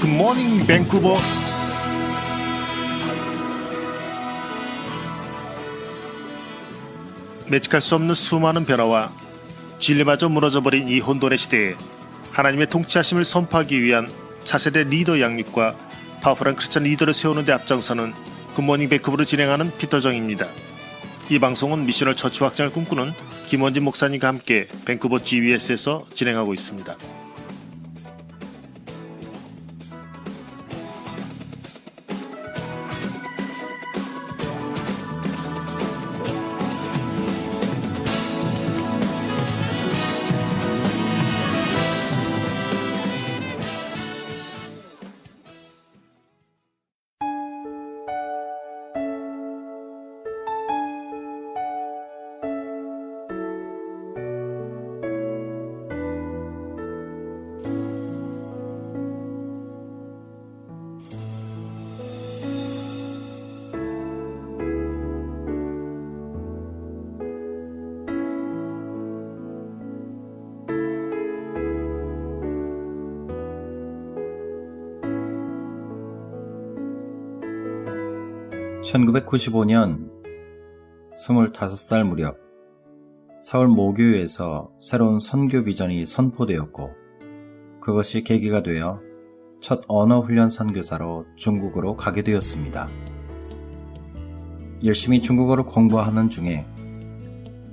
굿모닝 밴쿠버 매직할 수 없는 수많은 변화와 진리마저 무너져버린 이 혼돈의 시대에 하나님의 통치하심을 선포하기 위한 차세대 리더 양육과 파워풀한 크리스천 리더를 세우는 데 앞장서는 굿모닝 밴쿠버를 진행하는 피터정입니다. 이 방송은 미셔널 처치 확장을 꿈꾸는 김원진 목사님과 함께 밴쿠버 GBS에서 진행하고 있습니다. (1995년) 25살 무렵 서울 모교에서 새로운 선교 비전이 선포되었고 그것이 계기가 되어 첫 언어 훈련 선교사로 중국으로 가게 되었습니다. 열심히 중국어를 공부하는 중에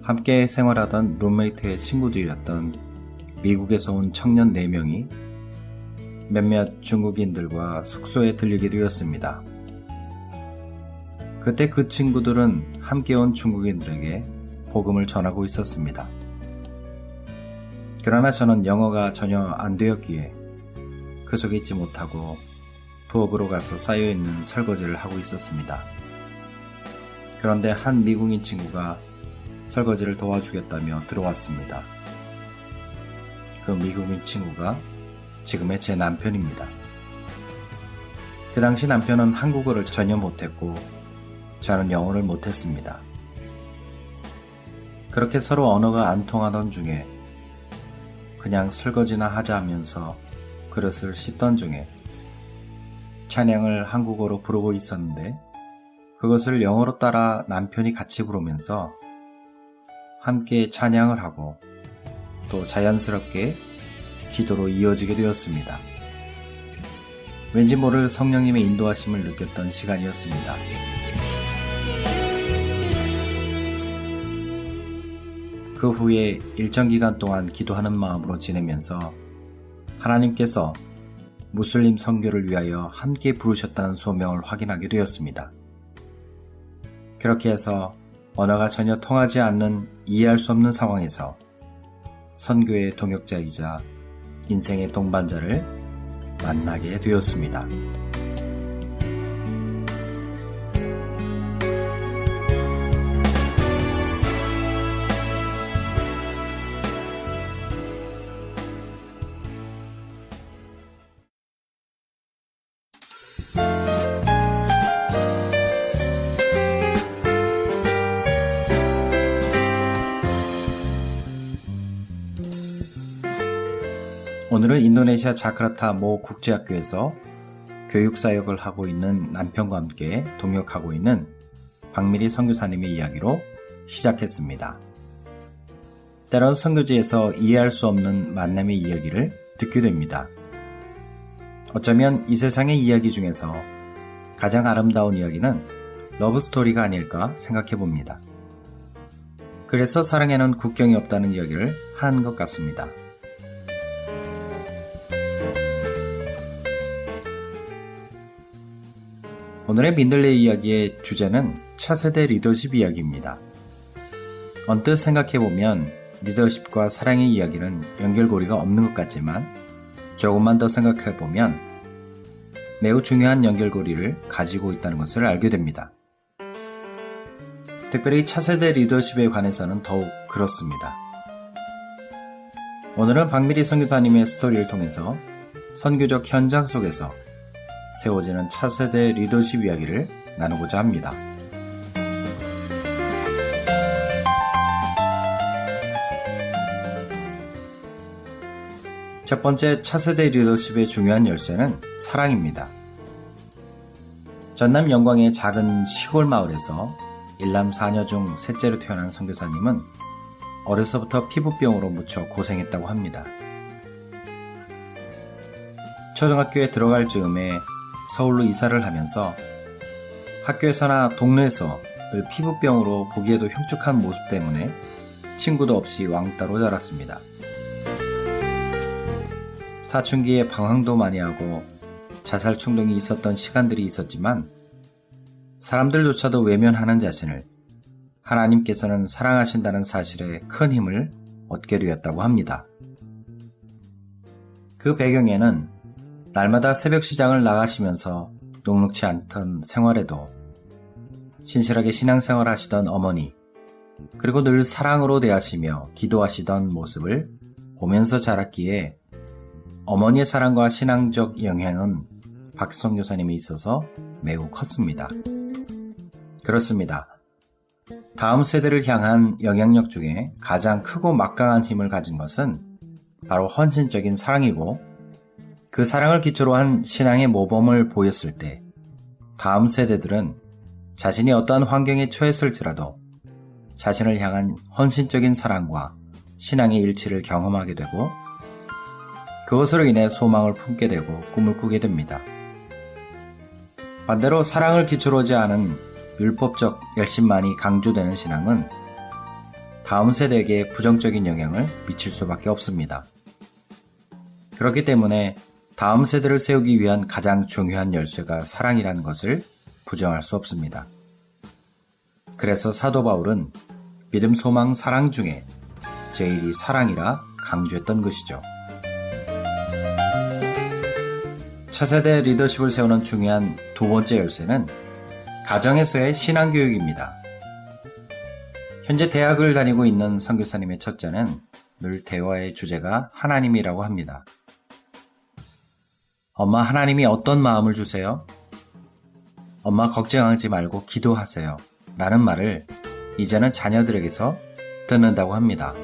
함께 생활하던 룸메이트의 친구들이었던 미국에서 온 청년 4명이 몇몇 중국인들과 숙소에 들리게 되었습니다. 그때 그 친구들은 함께 온 중국인들에게 복음을 전하고 있었습니다. 그러나 저는 영어가 전혀 안 되었기에 그 속에 있지 못하고 부엌으로 가서 쌓여있는 설거지를 하고 있었습니다. 그런데 한 미국인 친구가 설거지를 도와주겠다며 들어왔습니다. 그 미국인 친구가 지금의 제 남편입니다. 그 당시 남편은 한국어를 전혀 못했고 저는 영어를 못했습니다. 그렇게 서로 언어가 안 통하던 중에 그냥 설거지나 하자 하면서 그릇을 씻던 중에 찬양을 한국어로 부르고 있었는데 그것을 영어로 따라 남편이 같이 부르면서 함께 찬양을 하고 또 자연스럽게 기도로 이어지게 되었습니다. 왠지 모를 성령님의 인도하심을 느꼈던 시간이었습니다. 그 후에 일정 기간 동안 기도하는 마음으로 지내면서 하나님께서 무슬림 선교를 위하여 함께 부르셨다는 소명을 확인하게 되었습니다. 그렇게 해서 언어가 전혀 통하지 않는 이해할 수 없는 상황에서 선교의 동역자이자 인생의 동반자를 만나게 되었습니다. 오늘은 인도네시아 자카르타 모 국제학교에서 교육사역을 하고 있는 남편과 함께 동역하고 있는 박미리 선교사님의 이야기로 시작했습니다. 때론 선교지에서 이해할 수 없는 만남의 이야기를 듣게 됩니다. 어쩌면 이 세상의 이야기 중에서 가장 아름다운 이야기는 러브스토리가 아닐까 생각해 봅니다. 그래서 사랑에는 국경이 없다는 이야기를 하는 것 같습니다. 오늘의 민들레 이야기의 주제는 차세대 리더십 이야기입니다. 언뜻 생각해보면 리더십과 사랑의 이야기는 연결고리가 없는 것 같지만 조금만 더 생각해보면 매우 중요한 연결고리를 가지고 있다는 것을 알게 됩니다. 특별히 차세대 리더십에 관해서는 더욱 그렇습니다. 오늘은 박미리 선교사님의 스토리를 통해서 선교적 현장 속에서 세워지는 차세대 리더십 이야기를 나누고자 합니다. 첫 번째 차세대 리더십의 중요한 열쇠는 사랑입니다. 전남 영광의 작은 시골 마을에서 일남 사녀 중 셋째로 태어난 선교사님은 어려서부터 피부병으로 묻혀 고생했다고 합니다. 초등학교에 들어갈 즈음에 서울로 이사를 하면서 학교에서나 동네에서 늘 피부병으로 보기에도 흉측한 모습 때문에 친구도 없이 왕따로 자랐습니다. 사춘기에 방황도 많이 하고 자살 충동이 있었던 시간들이 있었지만 사람들조차도 외면하는 자신을 하나님께서는 사랑하신다는 사실에 큰 힘을 얻게 되었다고 합니다. 그 배경에는 날마다 새벽 시장을 나가시면서 녹록치 않던 생활에도 신실하게 신앙생활 하시던 어머니, 그리고 늘 사랑으로 대하시며 기도하시던 모습을 보면서 자랐기에 어머니의 사랑과 신앙적 영향은 박성 교사님에 있어서 매우 컸습니다. 그렇습니다. 다음 세대를 향한 영향력 중에 가장 크고 막강한 힘을 가진 것은 바로 헌신적인 사랑이고 그 사랑을 기초로 한 신앙의 모범을 보였을 때 다음 세대들은 자신이 어떠한 환경에 처했을지라도 자신을 향한 헌신적인 사랑과 신앙의 일치를 경험하게 되고 그것으로 인해 소망을 품게 되고 꿈을 꾸게 됩니다. 반대로 사랑을 기초로 하지 않은 율법적 열심만이 강조되는 신앙은 다음 세대에게 부정적인 영향을 미칠 수밖에 없습니다. 그렇기 때문에 다음 세대를 세우기 위한 가장 중요한 열쇠가 사랑이라는 것을 부정할 수 없습니다. 그래서 사도 바울은 믿음, 소망, 사랑 중에 제일이 사랑이라 강조했던 것이죠. 차세대 리더십을 세우는 중요한 두 번째 열쇠는 가정에서의 신앙교육입니다. 현재 대학을 다니고 있는 선교사님의 첫째는 늘 대화의 주제가 하나님이라고 합니다. 엄마 하나님이 어떤 마음을 주세요? 엄마 걱정하지 말고 기도하세요. 라는 말을 이제는 자녀들에게서 듣는다고 합니다.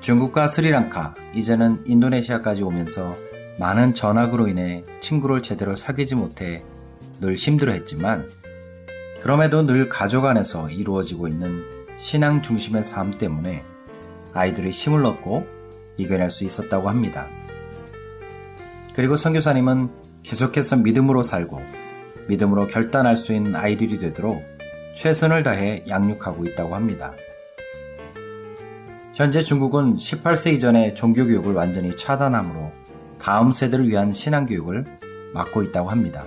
중국과 스리랑카, 이제는 인도네시아까지 오면서 많은 전학으로 인해 친구를 제대로 사귀지 못해 늘 힘들어했지만 그럼에도 늘 가족 안에서 이루어지고 있는 신앙 중심의 삶 때문에 아이들이 힘을 얻고 이겨낼 수 있었다고 합니다. 그리고 선교사님은 계속해서 믿음으로 살고 믿음으로 결단할 수 있는 아이들이 되도록 최선을 다해 양육하고 있다고 합니다. 현재 중국은 18세 이전의 종교교육을 완전히 차단함으로 다음 세대를 위한 신앙교육을 맡고 있다고 합니다.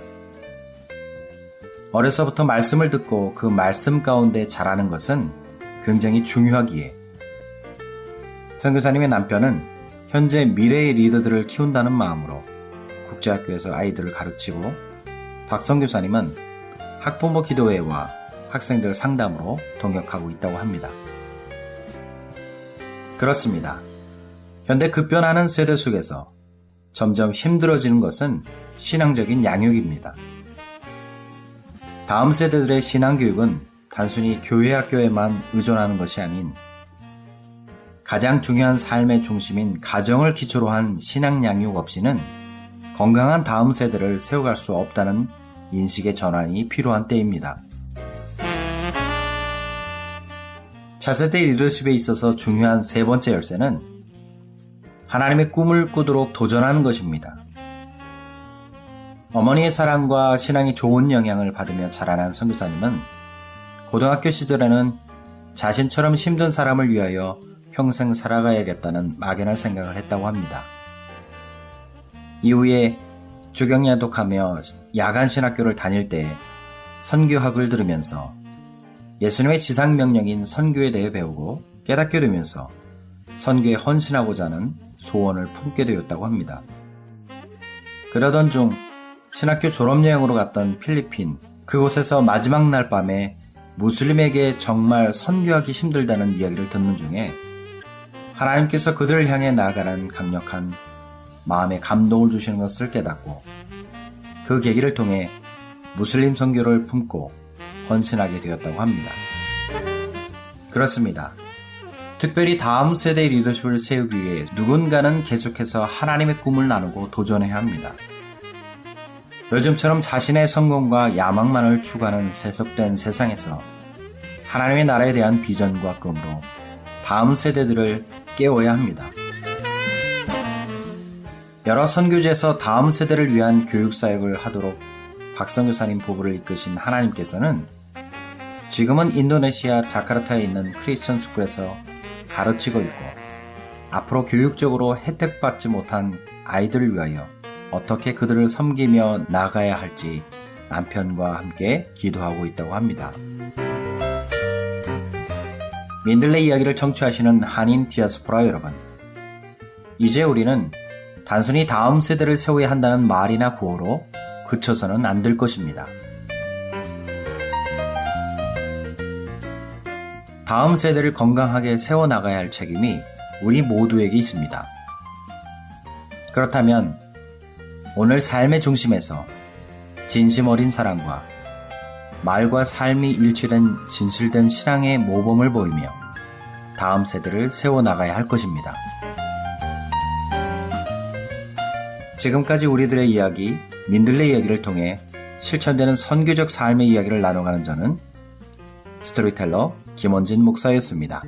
어려서부터 말씀을 듣고 그 말씀 가운데 자라는 것은 굉장히 중요하기에 선교사님의 남편은 현재 미래의 리더들을 키운다는 마음으로 국제학교에서 아이들을 가르치고 박성 교사님은 학부모 기도회와 학생들 상담으로 동역하고 있다고 합니다. 그렇습니다. 현대 급변하는 세대 속에서 점점 힘들어지는 것은 신앙적인 양육입니다. 다음 세대들의 신앙교육은 단순히 교회 학교에만 의존하는 것이 아닌 가장 중요한 삶의 중심인 가정을 기초로 한 신앙 양육 없이는 건강한 다음 세대를 세워갈 수 없다는 인식의 전환이 필요한 때입니다. 차세대 리더십에 있어서 중요한 세 번째 열쇠는 하나님의 꿈을 꾸도록 도전하는 것입니다. 어머니의 사랑과 신앙이 좋은 영향을 받으며 자라난 선교사님은 고등학교 시절에는 자신처럼 힘든 사람을 위하여 평생 살아가야겠다는 막연한 생각을 했다고 합니다. 이후에 주경야독하며 야간 신학교를 다닐 때 선교학을 들으면서 예수님의 지상 명령인 선교에 대해 배우고 깨닫게 되면서 선교에 헌신하고자 하는 소원을 품게 되었다고 합니다. 그러던 중 신학교 졸업여행으로 갔던 필리핀 그곳에서 마지막 날 밤에 무슬림에게 정말 선교하기 힘들다는 이야기를 듣는 중에 하나님께서 그들을 향해 나아가는 강력한 마음의 감동을 주시는 것을 깨닫고 그 계기를 통해 무슬림 선교를 품고 헌신하게 되었다고 합니다. 그렇습니다. 특별히 다음 세대의 리더십을 세우기 위해 누군가는 계속해서 하나님의 꿈을 나누고 도전해야 합니다. 요즘처럼 자신의 성공과 야망만을 추구하는 세속된 세상에서 하나님의 나라에 대한 비전과 꿈으로 다음 세대들을 깨워야 합니다. 여러 선교지에서 다음 세대를 위한 교육 사역을 하도록 박성교사님 부부를 이끄신 하나님께서는 지금은 인도네시아 자카르타에 있는 크리스천 스쿨에서 가르치고 있고 앞으로 교육적으로 혜택받지 못한 아이들을 위하여 어떻게 그들을 섬기며 나가야 할지 남편과 함께 기도하고 있다고 합니다. 민들레 이야기를 청취하시는 한인 디아스포라 여러분. 이제 우리는 단순히 다음 세대를 세워야 한다는 말이나 구호로 그쳐서는 안 될 것입니다. 다음 세대를 건강하게 세워나가야 할 책임이 우리 모두에게 있습니다. 그렇다면 오늘 삶의 중심에서 진심 어린 사랑과 말과 삶이 일치된 진실된 신앙의 모범을 보이며 다음 세대를 세워나가야 할 것입니다. 지금까지 우리들의 이야기, 민들레 이야기를 통해 실천되는 선교적 삶의 이야기를 나눠가는 저는 스토리텔러 김원진 목사였습니다.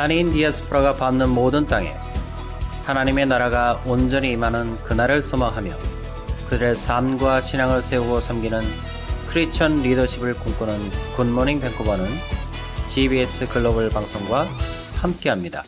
한인 디아스포라가 밟는 모든 땅에 하나님의 나라가 온전히 임하는 그날을 소망하며 그들의 삶과 신앙을 세우고 섬기는 크리스천 리더십을 꿈꾸는 굿모닝 밴쿠버는 GBS 글로벌 방송과 함께합니다.